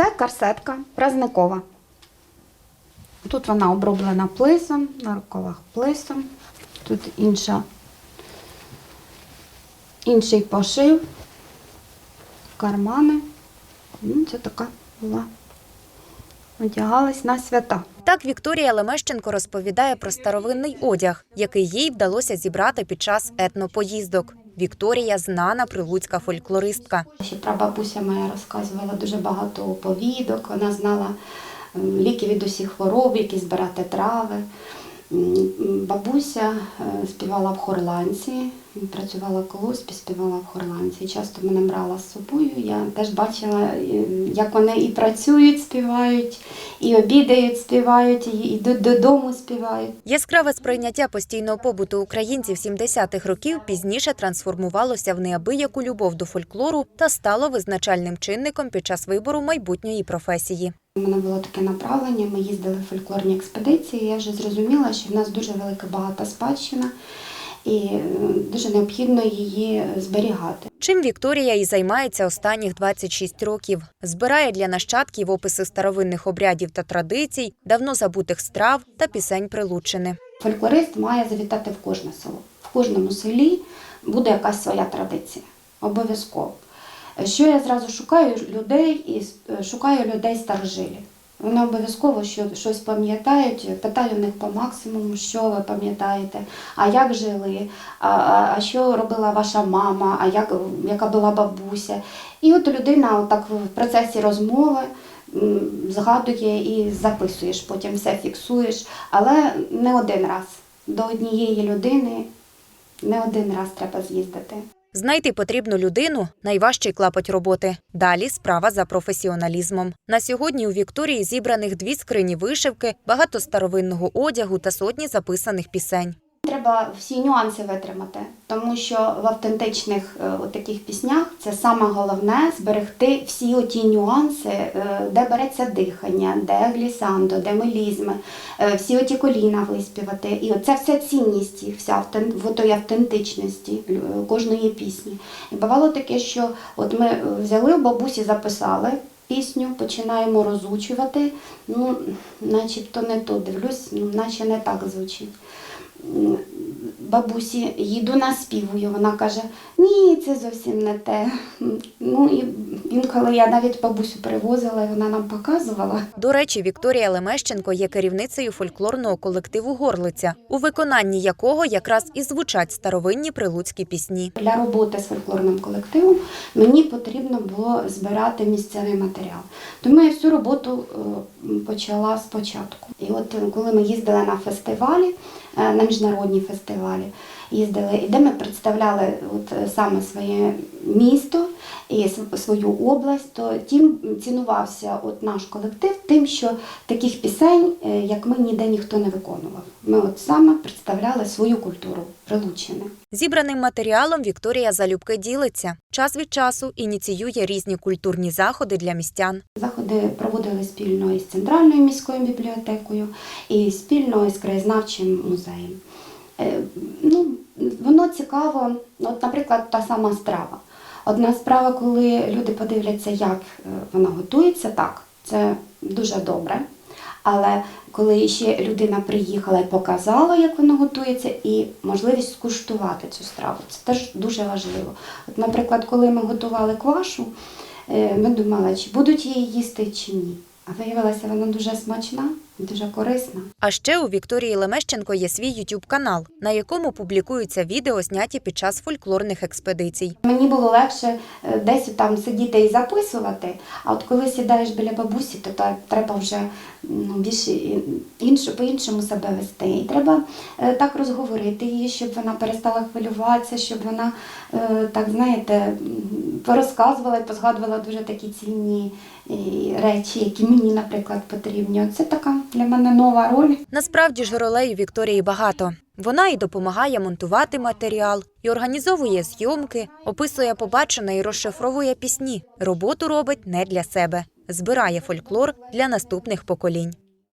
Це карсетка празникова. Тут вона оброблена плисом, на рукавах плисом. Тут інша, інший пошив, кармани. Ну, Це така була. Одягалась на свята. Так Вікторія Лемещенко розповідає про старовинний одяг, який їй вдалося зібрати під час етнопоїздок. Вікторія знана прилуцька фольклористка. Ще прабабуся моя розказувала дуже багато оповідок. Вона знала ліки від усіх хвороб, які збирати трави. Бабуся е, співала в хорланці, працювала в колоспі, співала в хорланці. Часто мене брала з собою. Я теж бачила, е, як вони і працюють, співають, і обідають, співають, і йдуть додому, співають. Яскраве сприйняття постійного побуту українців 70-х років пізніше трансформувалося в неабияку любов до фольклору та стало визначальним чинником під час вибору майбутньої професії. У мене було таке направлення, ми їздили в фольклорні експедиції. Я вже зрозуміла, що в нас дуже велика багата спадщина і е, дуже необхідно її зберігати. Чим Вікторія і займається останніх 26 років. Збирає для нащадків описи старовинних обрядів та традицій, давно забутих страв та пісень Прилуччини. Фольклорист має завітати в кожне село. В кожному селі буде якась своя традиція. Обов'язково. Що я зразу шукаю людей і е, шукаю людей старожилів. Вони обов'язково щось пам'ятають, питаю в них по максимуму, що ви пам'ятаєте, а як жили, а, а, а що робила ваша мама, а як, яка була бабуся. І от людина отак в процесі розмови згадує і записуєш, потім все фіксуєш, але не один раз. До однієї людини не один раз треба з'їздити. Знайти потрібну людину найважчий клапоть роботи. Далі справа за професіоналізмом. На сьогодні у Вікторії зібраних дві скрині вишивки, багато старовинного одягу та сотні записаних пісень. Треба всі нюанси витримати, тому що в автентичних е, таких піснях це саме головне зберегти всі оті нюанси, е, де береться дихання, де глісандо, де мелізми, е, всі оті коліна виспівати. І оце вся цінність вся в отої автентичності кожної пісні. І бувало таке, що от ми взяли в бабусі, записали. Пісню починаємо розучувати, ну, начебто не то дивлюсь, ну, наче не так звучить бабусі їду наспівую. Вона каже: ні, це зовсім не те. Ну і інколи я навіть бабусю привозила, і вона нам показувала. До речі, Вікторія Лемещенко є керівницею фольклорного колективу Горлиця, у виконанні якого якраз і звучать старовинні прилуцькі пісні. Для роботи з фольклорним колективом мені потрібно було збирати місцевий матеріал. Тому я всю роботу е, почала спочатку. І от е, коли ми їздили на фестивалі, на міжнародні фестивалі, їздили, і де ми представляли от е, саме своє місто і св- свою область, то тим цінувався от наш колектив тим, що таких пісень, е, як ми, ніде ніхто не виконував. Ми от саме представляли свою культуру Прилуччини. Зібраним матеріалом Вікторія залюбки ділиться. Час від часу ініціює різні культурні заходи для містян. Заходи проводили спільно із центральною міською бібліотекою і спільно із краєзнавчим музеєм. Е, Ну, воно цікаво, от, наприклад, та сама страва. Одна справа, коли люди подивляться, як е, вона готується, так, це дуже добре. Але коли ще людина приїхала і показала, як воно готується, і можливість скуштувати цю страву, це теж дуже важливо. От, наприклад, коли ми готували квашу, е, ми думали, чи будуть її їсти чи ні. А виявилося, вона дуже смачна, дуже корисна. А ще у Вікторії Лемещенко є свій youtube канал, на якому публікуються відео, зняті під час фольклорних експедицій. Мені було легше е, десь там сидіти і записувати, а от коли сідаєш біля бабусі, то та- треба вже ну, більше і- інше, по-іншому себе вести. І треба е, так розговорити її, щоб вона перестала хвилюватися, щоб вона, е, так знаєте, порозказувала і позгадувала дуже такі цінні речі, які мені, наприклад, потрібні. Це така для мене нова роль. Насправді ж ролей Вікторії багато. Вона і допомагає монтувати матеріал, і організовує зйомки, описує побачене і розшифровує пісні. Роботу робить не для себе, збирає фольклор для наступних поколінь.